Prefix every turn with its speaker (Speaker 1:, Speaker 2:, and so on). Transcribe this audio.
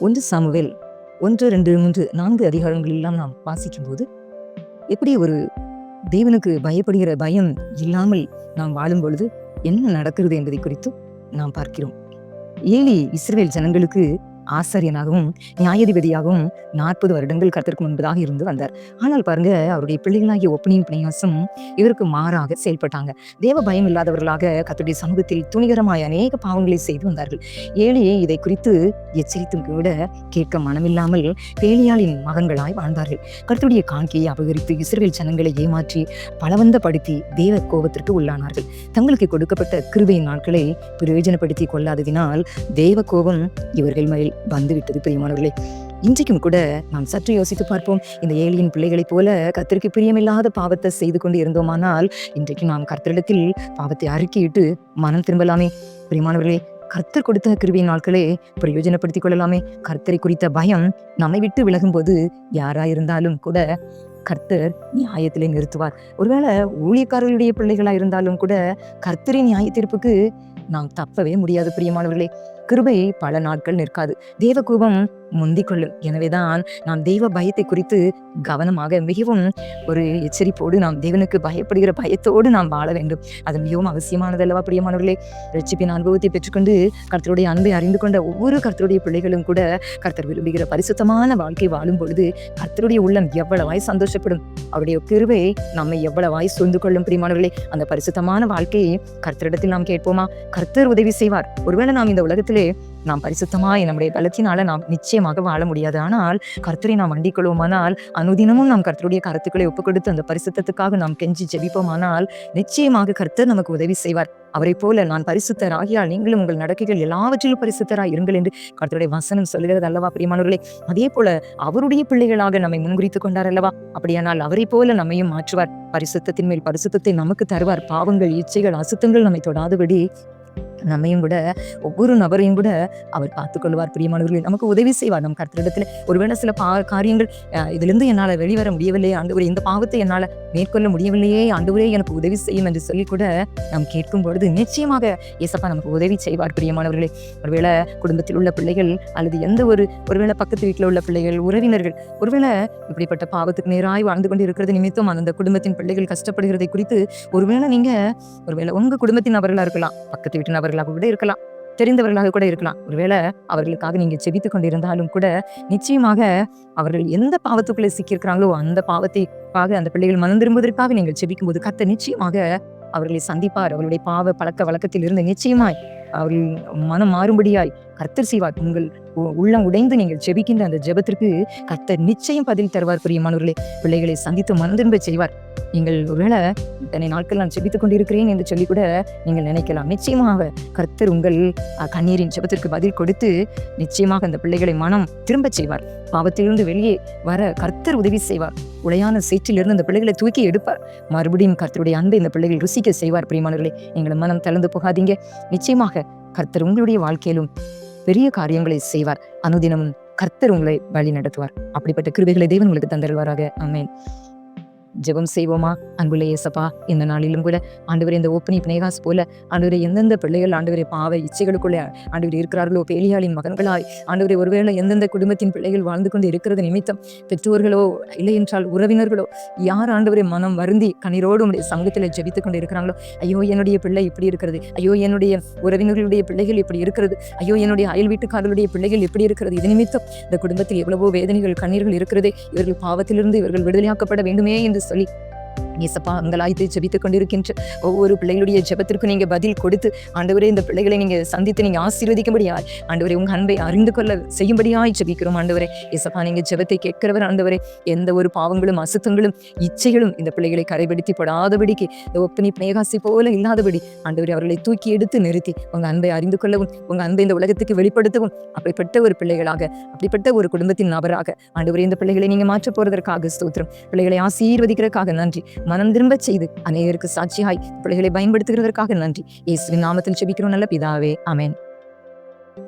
Speaker 1: ஒன்று சாமுவேல் ஒன்று ரெண்டு மூன்று நான்கு அதிகாரங்கள் எல்லாம் நாம் வாசிக்கும் போது எப்படி ஒரு தேவனுக்கு பயப்படுகிற பயம் இல்லாமல் நாம் வாழும் பொழுது என்ன நடக்கிறது என்பதை குறித்து நாம் பார்க்கிறோம். ஏலி இஸ்ரேல் ஜனங்களுக்கு ஆசிரியனாகவும் நியாயாதிபதியாகவும் நாற்பது வருடங்கள் கருத்திற்கு முன்பதாக இருந்து வந்தார். ஆனால் பாருங்க அவருடைய பிள்ளைகளாகிய ஒப்பனின் பிணையாசும் இவருக்கு மாறாக செயல்பட்டாங்க. தேவ பயம் இல்லாதவர்களாக கத்துடைய சமூகத்தில் துணிகரமாய் அநேக பாவங்களை செய்து வந்தார்கள். ஏழையே இதை குறித்து எச்சரித்தும் கூட கேட்க மனமில்லாமல் பேலியாளின் மகன்களாய் வாழ்ந்தார்கள். கருத்துடைய காணிக்கையை அபகரித்து இஸ்ரேல் ஜனங்களை ஏமாற்றி பலவந்தப்படுத்தி தேவ கோபத்திற்கு உள்ளானார்கள். தங்களுக்கு கொடுக்கப்பட்ட கிருபையின் நாட்களை பிரயோஜனப்படுத்தி கொள்ளாததினால் தேவ கோபம் இவர்கள் மேல் வந்துவிட்டது பிரியமானவர்களே. இன்றைக்கும் கூட நாம் சற்று யோசித்து பார்ப்போம். இந்த ஏழியின் பிள்ளைகளைப் போல கர்த்தருக்கு பிரியமில்லாத பாவத்தை செய்து கொண்டு இருந்தோமானால் இன்றைக்கு நாம் கர்த்தரிடத்தில் பாவத்தை அறிக்கையிட்டு மனம் திரும்பலாமே. பிரியமானவர்களே கர்த்தர் கொடுத்த கிருபியின் நாட்களே பிரயோஜனப்படுத்திக் கொள்ளலாமே. கர்த்தரை குறித்த பயம் நம்மை விட்டு விலகும் போது யாராயிருந்தாலும் கூட கர்த்தர் நியாயத்திலே நிறுத்துவார். ஒருவேளை ஊழியக்காரர்களுடைய பிள்ளைகளாக இருந்தாலும் கூட கர்த்தரின் நியாய தீர்ப்புக்கு நாம் தப்பவே முடியாது பிரியமானவர்களே. கிருபை பல நாட்கள் நிற்காது. தேவ கோபம் முந்திக்கொள்ளும் எனவேதான் நாம் தெய்வ பயத்தை குறித்து கவனமாக மிகவும் ஒரு எச்சரிப்போடு நாம் தேவனுக்கு பயப்படுகிற பயத்தோடு நாம் வாழ வேண்டும். அது மிகவும் அவசியமானதல்லவா பிரியமானவர்களே? ரட்சிப்பின் அனுபவத்தை பெற்றுக்கொண்டு கர்த்தருடைய அன்பை அறிந்து கொண்ட ஒவ்வொரு கர்த்தருடைய பிள்ளைகளும் கூட கர்த்தர் விரும்புகிற பரிசுத்தமான வாழ்க்கை வாழும் பொழுது கர்த்தருடைய உள்ளம் எவ்வளவாய் சந்தோஷப்படும். அவருடைய கிருவை நம்மை எவ்வளவாய் சூழ்ந்து கொள்ளும் பிரியமானவர்களே? அந்த பரிசுத்தமான வாழ்க்கையை கர்த்தரிடத்தில் நாம் கேட்போமா? கர்த்தர் உதவி செய்வார். ஒருவேளை நாம் இந்த உலகத்திலே நாம் பரிசுத்தமாய் நம்முடைய பலத்தினால நாம் நிச்சயமாக வாழ முடியாது. ஆனால் கர்த்தரை நாம் வண்டிக்கொள்வோமானால் அனுதினமும் நாம் கர்த்தருடைய கருத்துக்களை ஒப்புக் கொடுத்து அந்த பரிசுத்தத்துக்காக நாம் கெஞ்சி ஜெபிப்போமானால் நிச்சயமாக கர்த்தர் நமக்கு உதவி செய்வார். அவரை போல நான் பரிசுத்தர் ஆகியால் நீங்களும் உங்கள் நடக்கைகள் எல்லாவற்றிலும் பரிசுத்தராக இருங்கள் என்று கர்த்தருடைய வசனம் சொல்கிறது அல்லவா பிரியமானவர்களே? அதே போல அவருடைய பிள்ளைகளாக நம்மை முன்குறித்துக் கொண்டார் அல்லவா? அப்படியானால் அவரை போல நம்மையும் மாற்றுவார். பரிசுத்தத்தின் மேல் பரிசுத்தத்தை நமக்கு தருவார். பாவங்கள் இச்சைகள் அசுத்தங்கள் நம்மை தொடாதபடி நம்மையும் கூட ஒவ்வொரு நபரையும் கூட அவர் பார்த்துக்கொள்வார் பிரியமானவர்கள் நமக்கு உதவி செய்வார். நம் கர்த்தரிடத்துல ஒருவேளை சில பா காரியங்கள் இதிலிருந்து என்னால் வெளிவர முடியவில்லையே ஆண்டவரே இந்த பாவத்தை என்னால் மேற்கொள்ள முடியவில்லையே. ஆண்டவரே எனக்கு உதவி செய்யும் என்று சொல்லி கூட நாம் கேட்கும் பொழுது நிச்சயமாக இயேசப்பா நமக்கு உதவி செய்வார். பிரியமானவர்களே ஒருவேளை குடும்பத்தில் உள்ள பிள்ளைகள் அல்லது எந்த ஒரு ஒருவேளை பக்கத்து வீட்டில் உள்ள பிள்ளைகள் உறவினர்கள் ஒருவேளை இப்படிப்பட்ட பாவத்துக்கு நேராய் வாழ்ந்து கொண்டு இருக்கிறது நிமித்தம் அந்த குடும்பத்தின் பிள்ளைகள் கஷ்டப்படுகிறதை குறித்து ஒருவேளை நீங்கள் ஒருவேளை உங்கள் குடும்பத்தின் நபர்களாக இருக்கலாம். பக்கத்து வீட்டு நபர் தெரியாதவர்களாக கூட இருக்கலாம். தெரிந்தவர்களாக கூட இருக்கலாம். ஒருவேளை அவர்களுக்காக நீங்கள் செபித்து கொண்டிருந்தாலும் கூட நிச்சயமாக அவர்கள் எந்த பாவத்துக்குள்ளே சிக்கியிருக்கிறாங்களோ அந்த பாவத்தைக்காக அந்த பிள்ளைகள் மனம் திரும்புவதற்காக நீங்கள் செபிக்கும் போது கத்த நிச்சயமாக அவர்களை சந்திப்பார். அவர்களுடைய பாவ பழக்க வழக்கத்தில் இருந்து நிச்சயமாய் அவர்கள் மனம் மாறும்படியாய் கர்த்தர் செய்வார். உங்கள் உ- உள்ளம் உடைந்து நீங்கள் ஜெபிக்கின்ற அந்த ஜெபத்திற்கு கர்த்தர் நிச்சயம் பதில் தருவார். பிரியமானவர்களே பிள்ளைகளை சந்தித்து மனம் செய்வார். நீங்கள் ஒருவேளை இத்தனை நாட்கள் நான் ஜெபித்துக் கொண்டிருக்கிறேன் என்று சொல்லி கூட நீங்கள் நினைக்கலாம். நிச்சயமாக கர்த்தர் உங்கள் கண்ணீரின் ஜெபத்திற்கு பதில் கொடுத்து நிச்சயமாக அந்த பிள்ளைகளை மனம் திரும்பச் செய்வார். பாவத்திலிருந்து வெளியே வர கர்த்தர் உதவி செய்வார். உளையான சீற்றிலிருந்து அந்த பிள்ளைகளை தூக்கி எடுப்பார். மறுபடியும் கர்த்தருடைய அன்பை இந்த பிள்ளைகள் ருசிக்க செய்வார். பிரியமானவர்களே நீங்கள் மனம் தளர்ந்து போகாதீங்க. நிச்சயமாக கர்த்தர் உங்களுடைய வாழ்க்கையிலும் பெரிய காரியங்களை செய்வார். அனுதினமும் கர்த்தர் உங்களை வழி நடத்துவார் அப்படிப்பட்ட கிருபைகளை தேவன் உங்களுக்கு தந்தருவாராக அமேன் ஜெபம் செய்வோமா? அன்புள்ள ஏசப்பா இந்த நாளிலும் கூட ஆண்டவரே இந்த ஓப்பனி பினேகாஸ் போல ஆண்டு எந்தெந்த பிள்ளைகள் ஆண்டவரே பாவ இச்சைகளுக்குள்ளே ஆண்டவர் இருக்கிறார்களோ பேலியாளின் மகன்களாய் ஆண்டவரே ஒருவேளை எந்தெந்த குடும்பத்தின் பிள்ளைகள் வாழ்ந்து கொண்டு இருக்கிறது நிமித்தம் பெற்றோர்களோ இல்லை என்றால் உறவினர்களோ யார் ஆண்டவரே மனம் வருந்தி கண்ணீரோடு உடைய சமூகத்தில் ஜெபித்து கொண்டு இருக்கிறாங்களோ ஐயோ என்னுடைய பிள்ளை இப்படி இருக்கிறது ஐயோ என்னுடைய உறவினர்களுடைய பிள்ளைகள் இப்படி இருக்கிறது ஐயோ என்னுடைய அயல் வீட்டுக்காரர்களுடைய பிள்ளைகள் எப்படி இருக்கிறது இது நிமித்தம் இந்த குடும்பத்தில் எவ்வளவோ வேதனைகள் கண்ணீர்கள் இருக்கிறதே இவர்கள் பாவத்திலிருந்து இவர்கள் விடுதலையாக்கப்பட வேண்டுமே என்று சொல்லி இயேசப்பா அங்கலாய்த்து ஜெபித்துக் கொண்டிருக்கின்ற ஒவ்வொரு பிள்ளைகளுடைய ஜபத்திற்கும் நீங்கள் பதில் கொடுத்து ஆண்டவரே இந்த பிள்ளைகளை நீங்கள் சந்தித்து நீங்கள் ஆசீர்வதிக்கும்படியாய் ஆண்டவரே உங்கள் அன்பை அறிந்து கொள்ள செய்யும்படியாய் ஜபிக்கிறோம் ஆண்டவரே. இயேசப்பா நீங்கள் ஜெபத்தை கேட்கிறவர் ஆண்டவரே. எந்த ஒரு பாவங்களும் அசுத்தங்களும் இச்சைகளும் இந்த பிள்ளைகளை கரைபடுத்தி போடாதபடிக்கு இந்த ஒப்பனி பிணையகாசி போல இல்லாதபடி ஆண்டவரே அவர்களை தூக்கி எடுத்து நிறுத்தி உங்கள் அன்பை அறிந்து கொள்ளவும் உங்கள் அன்பை இந்த உலகத்துக்கு வெளிப்படுத்தவும் அப்படிப்பட்ட ஒரு பிள்ளைகளாக அப்படிப்பட்ட ஒரு குடும்பத்தின் நபராக ஆண்டவரே இந்த பிள்ளைகளை நீங்கள் மாற்ற போகிறதற்காக ஸ்தோத்திரம். பிள்ளைகளை ஆசீர்வதிக்கிறதுக்காக நன்றி. மனம் திரும்பச் செய்து அநேகருக்கு சாட்சியாய் பிள்ளைகளை பயன்படுத்துகிறதற்காக நன்றி. இயேசுவின் நாமத்தில் செபிக்கிறோம் நல்ல பிதாவே. அமேன்